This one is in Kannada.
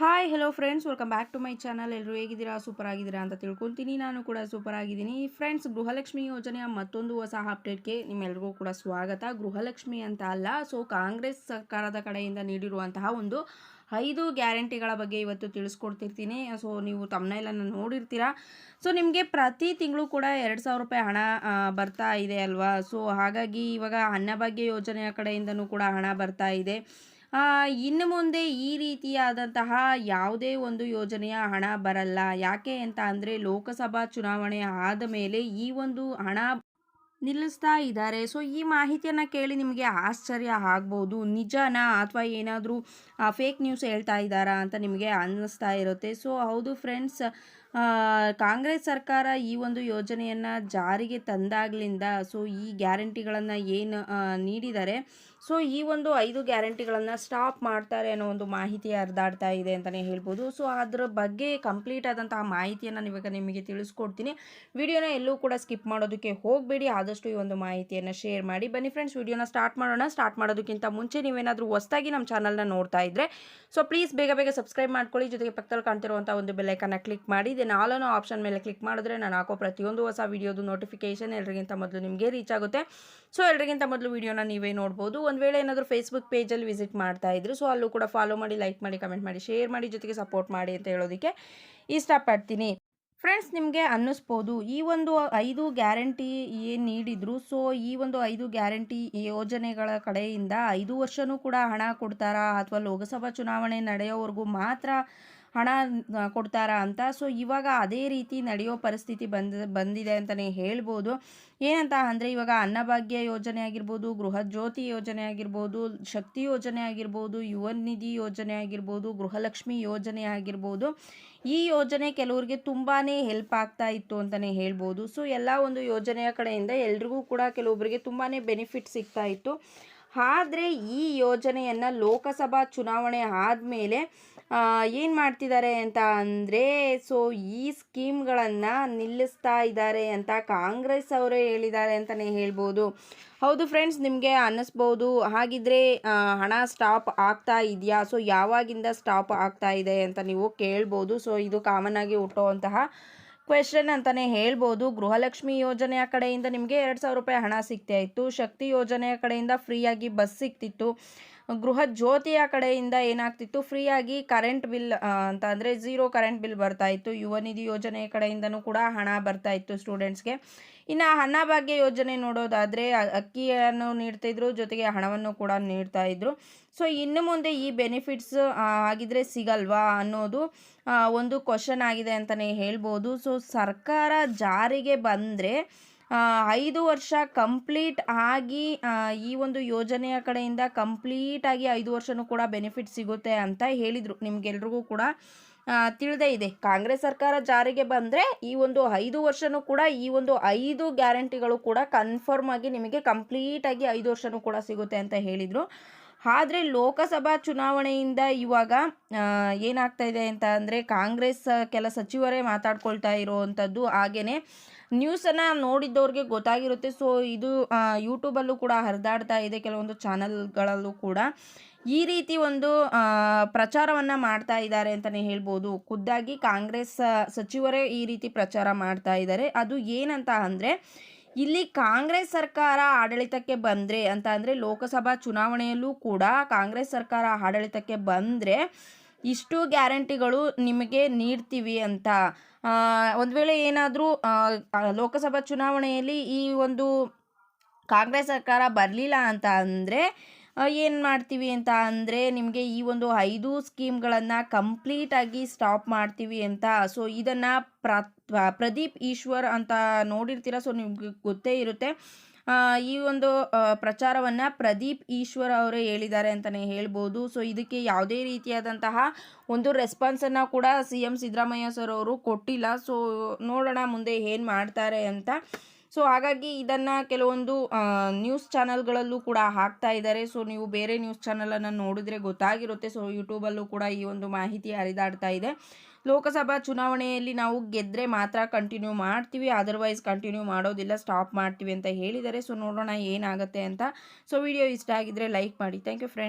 Hi hello friends welcome back to my channel ಎಲ್ಲರೂ ಹೇಗಿದ್ದೀರಾ? ಸೂಪರ್ ಆಗಿದ್ದೀರಾ ಅಂತ ತಿಳ್ಕೊಳ್ತೀನಿ. ನಾನು ಕೂಡ ಸೂಪರ್ ಆಗಿದ್ದೀನಿ ಫ್ರೆಂಡ್ಸ್ ಗೃಹಲಕ್ಷ್ಮಿ ಯೋಜನೆಯ ಮತ್ತೊಂದು ಹೊಸ ಅಪ್ಡೇಟ್ಗೆ ನಿಮ್ಮೆಲ್ರಿಗೂ ಕೂಡ ಸ್ವಾಗತ. ಗೃಹಲಕ್ಷ್ಮಿ ಅಂತ ಅಲ್ಲ ಸೊ ಕಾಂಗ್ರೆಸ್ ಸರ್ಕಾರದ ಕಡೆಯಿಂದ ನೀಡಿರುವಂತಹ ಒಂದು ಐದು ಗ್ಯಾರಂಟಿಗಳ ಬಗ್ಗೆ ಇವತ್ತು ತಿಳಿಸ್ಕೊಡ್ತಿರ್ತೀನಿ. ಸೊ ನೀವು ತಮ್ಮನೆಲ್ಲನ್ನು ನೋಡಿರ್ತೀರಾ. ಸೊ ನಿಮಗೆ ಪ್ರತಿ ತಿಂಗಳು ಕೂಡ ಎರಡು ಸಾವಿರ ರೂಪಾಯಿ ಹಣ ಬರ್ತಾ ಇದೆ ಅಲ್ವಾ? ಸೊ ಹಾಗಾಗಿ ಇವಾಗ ಅನ್ನಭಾಗ್ಯ ಯೋಜನೆಯ ಕಡೆಯಿಂದನೂ ಕೂಡ ಹಣ ಬರ್ತಾ ಇದೆ. ಇನ್ನು ಮುಂದೆ ಈ ರೀತಿಯಾದಂತಹ ಯಾವುದೇ ಒಂದು ಯೋಜನೆಯ ಹಣ ಬರಲ್ಲ. ಯಾಕೆ ಅಂತ ಅಂದರೆ ಲೋಕಸಭಾ ಚುನಾವಣೆ ಆದ ಮೇಲೆ ಈ ಒಂದು ಹಣ ನಿಲ್ಲಿಸ್ತಾ ಇದ್ದಾರೆ. ಸೊ, ಈ ಮಾಹಿತಿಯನ್ನು ಕೇಳಿ ನಿಮಗೆ ಆಶ್ಚರ್ಯ ಆಗ್ಬೋದು, ನಿಜನಾ ಅಥವಾ ಏನಾದರೂ ಫೇಕ್ ನ್ಯೂಸ್ ಹೇಳ್ತಾ ಇದ್ದಾರಾ ಅಂತ ನಿಮಗೆ ಅನ್ನಿಸ್ತಾ ಇರುತ್ತೆ. ಸೊ, ಹೌದು ಫ್ರೆಂಡ್ಸ್ ಕಾಂಗ್ರೆಸ್ ಸರ್ಕಾರ ಈ ಒಂದು ಯೋಜನೆಯನ್ನು ಜಾರಿಗೆ ತಂದಾಗಲಿಂದ ಸೊ ಈ ಗ್ಯಾರಂಟಿಗಳನ್ನು ಏನು ನೀಡಿದ್ದಾರೆ ಸೊ ಈ ಒಂದು ಐದು ಗ್ಯಾರಂಟಿಗಳನ್ನು ಸ್ಟಾಪ್ ಮಾಡ್ತಾರೆ ಅನ್ನೋ ಒಂದು ಮಾಹಿತಿ ಹರಿದಾಡ್ತಾ ಇದೆ ಅಂತಲೇ ಹೇಳ್ಬೋದು. ಸೊ ಅದರ ಬಗ್ಗೆ ಕಂಪ್ಲೀಟ್ ಆದಂತಹ ಮಾಹಿತಿಯನ್ನು ಇವಾಗ ನಿಮಗೆ ತಿಳಿಸ್ಕೊಡ್ತೀನಿ. ವಿಡಿಯೋನ ಎಲ್ಲೂ ಕೂಡ ಸ್ಕಿಪ್ ಮಾಡೋದಕ್ಕೆ ಹೋಗಬೇಡಿ. ಆದಷ್ಟು ಈ ಒಂದು ಮಾಹಿತಿಯನ್ನು ಶೇರ್ ಮಾಡಿ. ಬನ್ನಿ ಫ್ರೆಂಡ್ಸ್ ವಿಡಿಯೋನ ಸ್ಟಾರ್ಟ್ ಮಾಡೋಣ. ಸ್ಟಾರ್ಟ್ ಮಾಡೋದಕ್ಕಿಂತ ಮುಂಚೆ ನೀವೇನಾದರೂ ಹೊಸದಾಗಿ ನಮ್ಮ ಚಾನಲ್ನ ನೋಡ್ತಾ ಇದ್ದರೆ ಸೊ ಪ್ಲೀಸ್ ಬೇಗ ಬೇಗ ಸಬ್ಸ್ಕ್ರೈಬ್ ಮಾಡ್ಕೊಳ್ಳಿ. ಜೊತೆಗೆ ಪಕ್ಕದಲ್ಲಿ ಕಾಣ್ತಿರುವಂಥ ಒಂದು ಬೆಲ್ಲೈಕನ್ನ ಕ್ಲಿಕ್ ಮಾಡಿ. ದೆನ್ ಆಲ್ ಆಪ್ಷನ್ ಮೇಲೆ ಕ್ಲಿಕ್ ಮಾಡಿದ್ರೆ ನಾನು ಹಾಕೋ ಪ್ರತಿಯೊಂದು ಹೊಸ ವಿಡಿಯೋದು ನೋಟಿಫಿಕೇಶನ್ ಎಲ್ರಿಗಿಂತ ಮೊದಲು ನಿಮಗೆ ರೀಚ್ ಆಗುತ್ತೆ. ಸೊ ಎಲ್ರಿಗಿಂತ ಮೊದಲು ವಿಡಿಯೋನ ನೀವೇ ನೋಡ್ಬೋದು. ಒಂದು ವೇಳೆ ಏನಾದರೂ ಫೇಸ್ಬುಕ್ ಪೇಜಲ್ಲಿ ವಿಸಿಟ್ ಮಾಡ್ತಾ ಇದ್ರು ಸೊ ಅಲ್ಲೂ ಕೂಡ ಫಾಲೋ ಮಾಡಿ ಲೈಕ್ ಮಾಡಿ ಕಮೆಂಟ್ ಮಾಡಿ ಶೇರ್ ಮಾಡಿ ಜೊತೆಗೆ ಸಪೋರ್ಟ್ ಮಾಡಿ ಅಂತ ಹೇಳೋದಕ್ಕೆ ಇಷ್ಟಪಡ್ತೀನಿ. ಫ್ರೆಂಡ್ಸ್ ನಿಮಗೆ ಅನ್ನಿಸ್ಬೋದು, ಈ ಒಂದು ಐದು ಗ್ಯಾರಂಟಿ ಏನು ನೀಡಿದ್ರು ಸೊ ಈ ಒಂದು ಐದು ಗ್ಯಾರಂಟಿ ಯೋಜನೆಗಳ ಕಡೆಯಿಂದ ಐದು ವರ್ಷವೂ ಕೂಡ ಹಣ ಕೊಡ್ತಾರಾ? ಅಥವಾ ಲೋಕಸಭಾ ಚುನಾವಣೆ ನಡೆಯೋವರೆಗೂ ಮಾತ್ರ ಹಣ ಕೊಡ್ತಾರ ಅಂತ. ಸೊ, ಇವಾಗ ಅದೇ ರೀತಿ ನಡೆಯೋ ಪರಿಸ್ಥಿತಿ ಬಂದ, ಬಂದಿದೆ ಅಂತಲೇ ಹೇಳ್ಬೋದು. ಏನಂತ ಅಂದರೆ, ಇವಾಗ ಅನ್ನಭಾಗ್ಯ ಯೋಜನೆ ಆಗಿರ್ಬೋದು, ಗೃಹ ಜ್ಯೋತಿ ಯೋಜನೆ ಆಗಿರ್ಬೋದು, ಶಕ್ತಿ ಯೋಜನೆ ಆಗಿರ್ಬೋದು, ಯುವ ನಿಧಿ ಯೋಜನೆ ಆಗಿರ್ಬೋದು, ಗೃಹಲಕ್ಷ್ಮಿ ಯೋಜನೆ ಆಗಿರ್ಬೋದು. ಈ ಯೋಜನೆ ಕೆಲವರಿಗೆ ತುಂಬಾ ಹೆಲ್ಪ್ ಆಗ್ತಾ ಇತ್ತು ಅಂತಲೇ ಹೇಳ್ಬೋದು. ಸೊ, ಎಲ್ಲ ಒಂದು ಯೋಜನೆಯ ಕಡೆಯಿಂದ ಎಲ್ರಿಗೂ ಕೂಡ ಕೆಲವೊಬ್ಬರಿಗೆ ತುಂಬಾ ಬೆನಿಫಿಟ್ ಸಿಗ್ತಾ ಇತ್ತು. ಆದರೆ, ಈ ಯೋಜನೆಯನ್ನು ಲೋಕಸಭಾ ಚುನಾವಣೆ ಆದಮೇಲೆ ಏನು ಮಾಡ್ತಿದ್ದಾರೆ ಅಂತ ಅಂದರೆ ಸೊ ಈ ಸ್ಕೀಮ್ಗಳನ್ನು ನಿಲ್ಲಿಸ್ತಾ ಇದ್ದಾರೆ ಅಂತ ಕಾಂಗ್ರೆಸ್ ಅವರೇ ಹೇಳಿದ್ದಾರೆ ಅಂತಲೇ ಹೇಳ್ಬೋದು. ಹೌದು ಫ್ರೆಂಡ್ಸ್ ನಿಮಗೆ ಅನ್ನಿಸ್ಬೋದು. ಹಾಗಿದ್ರೆ ಹಣ ಸ್ಟಾಪ್ ಆಗ್ತಾ ಇದೆಯಾ? ಸೊ ಯಾವಾಗಿಂದ ಸ್ಟಾಪ್ ಆಗ್ತಾ ಇದೆ ಅಂತ ನೀವು ಕೇಳ್ಬೋದು. ಸೊ ಇದು ಕಾಮನ್ ಆಗಿ ಹುಟ್ಟುವಂತಹ ಕ್ವೆಶನ್ ಅಂತಲೇ ಹೇಳ್ಬೋದು. ಗೃಹಲಕ್ಷ್ಮಿ ಯೋಜನೆಯ ಕಡೆಯಿಂದ ನಿಮಗೆ ಎರಡು ಸಾವಿರ ರೂಪಾಯಿ ಹಣ ಸಿಗ್ತಾ ಇತ್ತು. ಶಕ್ತಿ ಯೋಜನೆಯ ಕಡೆಯಿಂದ ಫ್ರೀಯಾಗಿ ಬಸ್ ಸಿಗ್ತಿತ್ತು. ಗೃಹ ಜ್ಯೋತಿಯ ಕಡೆಯಿಂದ ಏನಾಗ್ತಿತ್ತು? ಫ್ರೀಯಾಗಿ ಕರೆಂಟ್ ಬಿಲ್ ಅಂತ ಅಂದರೆ ಝೀರೋ ಕರೆಂಟ್ ಬಿಲ್ ಬರ್ತಾ ಇತ್ತು. ಯುವ ನಿಧಿ ಯೋಜನೆಯ ಕಡೆಯಿಂದನೂ ಕೂಡ ಹಣ ಬರ್ತಾ ಇತ್ತು ಸ್ಟೂಡೆಂಟ್ಸ್ಗೆ. ಇನ್ನು ಅನ್ನಭಾಗ್ಯ ಯೋಜನೆ ನೋಡೋದಾದರೆ ಅಕ್ಕಿಯನ್ನು ನೀಡ್ತಿದ್ರು ಜೊತೆಗೆ ಹಣವನ್ನು ಕೂಡ ನೀಡ್ತಾ ಇದ್ರು. ಸೊ, ಇನ್ನು ಮುಂದೆ ಈ ಬೆನಿಫಿಟ್ಸ್ ಆಗಿದ್ರೆ ಸಿಗಲ್ವಾ ಅನ್ನೋದು ಒಂದು ಕ್ವಶನ್ ಆಗಿದೆ ಅಂತಲೇ ಹೇಳ್ಬೋದು. ಸೊ, ಸರ್ಕಾರ ಜಾರಿಗೆ ಬಂದರೆ ಐದು ವರ್ಷ ಕಂಪ್ಲೀಟ್ ಆಗಿ ಈ ಒಂದು ಯೋಜನೆಯ ಕಡೆಯಿಂದ ಕಂಪ್ಲೀಟಾಗಿ ಐದು ವರ್ಷನೂ ಕೂಡ ಬೆನಿಫಿಟ್ ಸಿಗುತ್ತೆ ಅಂತ ಹೇಳಿದರು. ನಿಮಗೆಲ್ರಿಗೂ ಕೂಡ ತಿಳಿದೇ ಇದೆ. ಕಾಂಗ್ರೆಸ್ ಸರ್ಕಾರ ಜಾರಿಗೆ ಬಂದರೆ ಈ ಒಂದು ಐದು ವರ್ಷನೂ ಕೂಡ, ಈ ಒಂದು ಐದು ಗ್ಯಾರಂಟಿಗಳು ಕೂಡ ಕನ್ಫರ್ಮ್ ಆಗಿ ನಿಮಗೆ ಕಂಪ್ಲೀಟಾಗಿ ಐದು ವರ್ಷನೂ ಕೂಡ ಸಿಗುತ್ತೆ ಅಂತ ಹೇಳಿದರು. ಆದರೆ ಲೋಕಸಭಾ ಚುನಾವಣೆಯಿಂದ ಇವಾಗ ಏನಾಗ್ತಾ ಇದೆ ಅಂತ ಅಂದರೆ ಕಾಂಗ್ರೆಸ್ ಕೆಲ ಸಚಿವರೇ ಮಾತಾಡ್ಕೊಳ್ತಾ ಇರೋವಂಥದ್ದು ಹಾಗೆಯೇ ನ್ಯೂಸನ್ನು ನೋಡಿದ್ದವ್ರಿಗೆ ಗೊತ್ತಾಗಿರುತ್ತೆ. ಸೊ ಇದು ಯೂಟ್ಯೂಬಲ್ಲೂ ಕೂಡ ಹರಿದಾಡ್ತಾ ಇದೆ ಕೆಲವೊಂದು ಚಾನಲ್ಗಳಲ್ಲೂ ಕೂಡ. ಈ ರೀತಿ ಒಂದು ಪ್ರಚಾರವನ್ನು ಮಾಡ್ತಾ ಇದ್ದಾರೆ ಅಂತಲೇ ಹೇಳ್ಬೋದು. ಖುದ್ದಾಗಿ ಕಾಂಗ್ರೆಸ್ ಸಚಿವರೇ ಈ ರೀತಿ ಪ್ರಚಾರ ಮಾಡ್ತಾ ಇದ್ದಾರೆ. ಅದು ಏನಂತ ಅಂದರೆ ಇಲ್ಲಿ ಕಾಂಗ್ರೆಸ್ ಸರ್ಕಾರ ಆಡಳಿತಕ್ಕೆ ಬಂದರೆ ಅಂತ ಅಂದರೆ ಲೋಕಸಭಾ ಚುನಾವಣೆಯಲ್ಲೂ ಕೂಡ ಕಾಂಗ್ರೆಸ್ ಸರ್ಕಾರ ಆಡಳಿತಕ್ಕೆ ಬಂದರೆ ಇಷ್ಟು ಗ್ಯಾರಂಟಿಗಳು ನಿಮಗೆ ನೀಡ್ತೀವಿ ಅಂತ. ಒಂದು ವೇಳೆ ಏನಾದರೂ ಲೋಕಸಭಾ ಚುನಾವಣೆಯಲ್ಲಿ ಈ ಒಂದು ಕಾಂಗ್ರೆಸ್ ಸರ್ಕಾರ ಬರಲಿಲ್ಲ ಅಂತ ಅಂದರೆ ಏನು ಮಾಡ್ತೀವಿ ಅಂತ ಅಂದರೆ ನಿಮಗೆ ಈ ಒಂದು ಐದು ಸ್ಕೀಮ್ಗಳನ್ನು ಕಂಪ್ಲೀಟಾಗಿ ಸ್ಟಾಪ್ ಮಾಡ್ತೀವಿ ಅಂತ. ಸೊ ಇದನ್ನು ಪ್ರ ಪ್ರದೀಪ್ ಈಶ್ವರ್ ಅಂತ ನೋಡಿರ್ತೀರ ಸೊ ನಿಮಗೆ ಗೊತ್ತೇ ಇರುತ್ತೆ. ಈ ಒಂದು ಪ್ರಚಾರವನ್ನು ಪ್ರದೀಪ್ ಈಶ್ವರ್ ಅವರೇ ಹೇಳಿದ್ದಾರೆ ಅಂತಲೇ ಹೇಳ್ಬೋದು. ಸೊ ಇದಕ್ಕೆ ಯಾವುದೇ ರೀತಿಯಾದಂತಹ ಒಂದು ರೆಸ್ಪಾನ್ಸನ್ನು ಕೂಡ ಸಿ ಎಂ ಸಿದ್ದರಾಮಯ್ಯ ಸರ್ ಅವರು ಕೊಟ್ಟಿಲ್ಲ. ಸೊ ನೋಡೋಣ ಮುಂದೆ ಏನು ಮಾಡ್ತಾರೆ ಅಂತ. ಸೊ ಹಾಗಾಗಿ ಇದನ್ನು ಕೆಲವೊಂದು ನ್ಯೂಸ್ ಚಾನಲ್ಗಳಲ್ಲೂ ಕೂಡ ಹಾಕ್ತಾ ಇದ್ದಾರೆ. ಸೊ ನೀವು ಬೇರೆ ನ್ಯೂಸ್ ಚಾನಲನ್ನು ನೋಡಿದ್ರೆ ಗೊತ್ತಾಗಿರುತ್ತೆ. ಸೊ ಯೂಟ್ಯೂಬಲ್ಲೂ ಕೂಡ ಈ ಒಂದು ಮಾಹಿತಿ ಹರಿದಾಡ್ತಾ ಇದೆ. ಲೋಕಸಭಾ ಚುನಾವಣೆಯಲ್ಲಿ ನಾವು ಗೆದ್ದರೆ ಮಾತ್ರ ಕಂಟಿನ್ಯೂ ಮಾಡ್ತೀವಿ. ಅದರ್ವೈಸ್ ಕಂಟಿನ್ಯೂ ಮಾಡೋದಿಲ್ಲ. ಸ್ಟಾಪ್ ಮಾಡ್ತೀವಿ ಅಂತ ಹೇಳಿದ್ದಾರೆ. ಸೊ ನೋಡೋಣ ಏನಾಗುತ್ತೆ ಅಂತ. ಸೊ ವಿಡಿಯೋ ಇಷ್ಟ ಆಗಿದ್ರೆ ಲೈಕ್ ಮಾಡಿ. Thank you friends